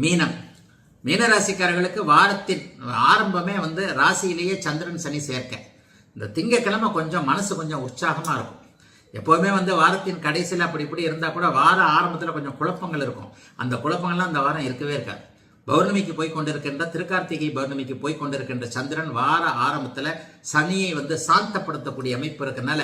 மீனம். மீனராசிக்காரர்களுக்கு வாரத்தின் ஆரம்பமே வந்து ராசியிலேயே சந்திரன் சனி சேர்க்க. இந்த திங்கக்கிழமை கொஞ்சம் மனசு கொஞ்சம் உற்சாகமாக இருக்கும். எப்போவுமே வந்து வாரத்தின் கடைசியில் அப்படி இப்படி இருந்தால் கூட வார ஆரம்பத்தில் கொஞ்சம் குழப்பங்கள் இருக்கும். அந்த குழப்பங்கள்லாம் அந்த வாரம் இருக்கவே இருக்காது. பௌர்ணமிக்கு போய் கொண்டிருக்கின்ற திருக்கார்த்திகை பௌர்ணமிக்கு போய் கொண்டிருக்கின்ற சந்திரன் வார ஆரம்பத்தில் சனியை வந்து சாந்தப்படுத்தக்கூடிய அமைப்பு இருக்கிறதுனால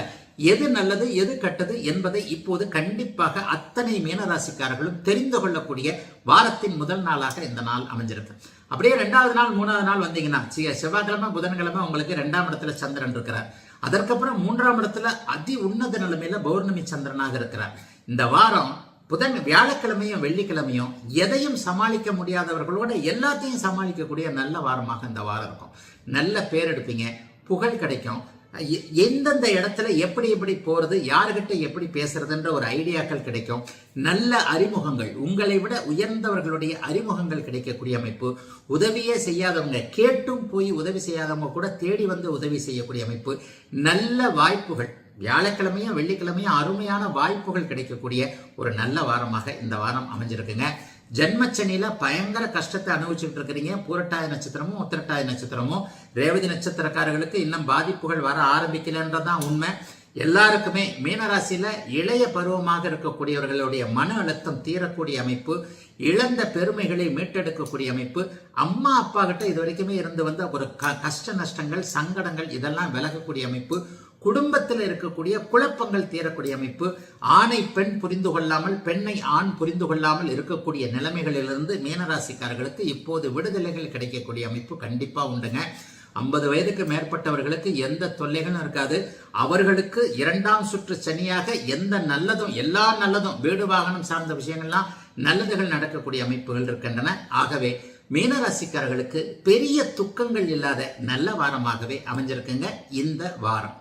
எது நல்லது எது கெட்டது என்பதை இப்போது கண்டிப்பாக அத்தனை மீனராசிக்காரர்களும் தெரிந்து கொள்ளக்கூடிய வாரத்தின் முதல் நாளாக இந்த நாள் அமைஞ்சிருக்கு. அப்படியே ரெண்டாவது நாள் மூணாவது நாள் வந்தீங்கன்னா செவ்வாய்க்கிழமை புதன்கிழமை உங்களுக்கு ரெண்டாம் இடத்துல சந்திரன் இருக்கிறார். அதற்கப்புறம் மூன்றாம் இடத்துல அதி உன்னத நிலைமையில பௌர்ணமி சந்திரனாக இருக்கிறார். இந்த வாரம் புதன் வியாழக்கிழமையும் வெள்ளிக்கிழமையும் எதையும் சமாளிக்க முடியாதவர்களோட எல்லாத்தையும் சமாளிக்கக்கூடிய நல்ல வாரமாக இந்த வாரம் இருக்கும். நல்ல பேர் எடுப்பீங்க. புகழ் கிடைக்கும். எ- எந்தெந்த இடத்துல எப்படி எப்படி போகிறது யாருக்கிட்ட எப்படி பேசுறதுன்ற ஒரு ஐடியாக்கள் கிடைக்கும். நல்ல அறிமுகங்கள் உங்களை விட உயர்ந்தவர்களுடைய அறிமுகங்கள் கிடைக்கக்கூடிய அமைப்பு. உதவியே செய்யாதவங்க கேட்டும் போய் உதவி செய்யாதவங்க கூட தேடி வந்து உதவி செய்யக்கூடிய அமைப்பு. நல்ல வாய்ப்புகள். வியாழக்கிழமையும் வெள்ளிக்கிழமையும் அருமையான வாய்ப்புகள் கிடைக்கக்கூடிய ஒரு நல்ல வாரமாக இந்த வாரம் அமைஞ்சிருக்குங்க. ஜென்மச்சனியில பயங்கர கஷ்டத்தை அனுபவிச்சுட்டு இருக்கிறீங்க. பூரட்டாய நட்சத்திரமும் உத்திரட்டாய நட்சத்திரமும். ரேவதி நட்சத்திரக்காரர்களுக்கு இன்னும் பாதிப்புகள் வர ஆரம்பிக்கலன்றதான் உண்மை. எல்லாருக்குமே மீனராசியில இளைய பருவமாக இருக்கக்கூடியவர்களுடைய மன அழுத்தம் தீரக்கூடிய அமைப்பு இழந்த பெருமைகளை மீட்டெடுக்கக்கூடிய அமைப்பு அம்மா அப்பா கிட்ட இது வரைக்குமே இருந்து வந்த ஒரு க- கஷ்ட நஷ்டங்கள் சங்கடங்கள் இதெல்லாம் விலகக்கூடிய அமைப்பு குடும்பத்தில் இருக்கக்கூடிய குழப்பங்கள் தீரக்கூடிய அமைப்பு ஆணை பெண் புரிந்து கொள்ளாமல் பெண்ணை ஆண் புரிந்து கொள்ளாமல் இருக்கக்கூடிய நிலைமைகளிலிருந்து மீனராசிக்காரர்களுக்கு இப்போது விடுதலைகள் கிடைக்கக்கூடிய அமைப்பு கண்டிப்பாக உண்டுங்க. ஐம்பது வயதுக்கு மேற்பட்டவர்களுக்கு எந்த தொல்லைகளும் இருக்காது. அவர்களுக்கு இரண்டாம் சுற்று சனியாக எந்த நல்லதும் எல்லா நல்லதும் வீடு வாகனம் சார்ந்த விஷயங்கள்லாம் நல்லதுகள் நடக்கக்கூடிய அமைப்புகள் இருக்கின்றன. ஆகவே மீனராசிக்காரர்களுக்கு பெரிய துக்கங்கள் இல்லாத நல்ல வாரமாகவே அமைஞ்சிருக்குங்க இந்த வாரம்.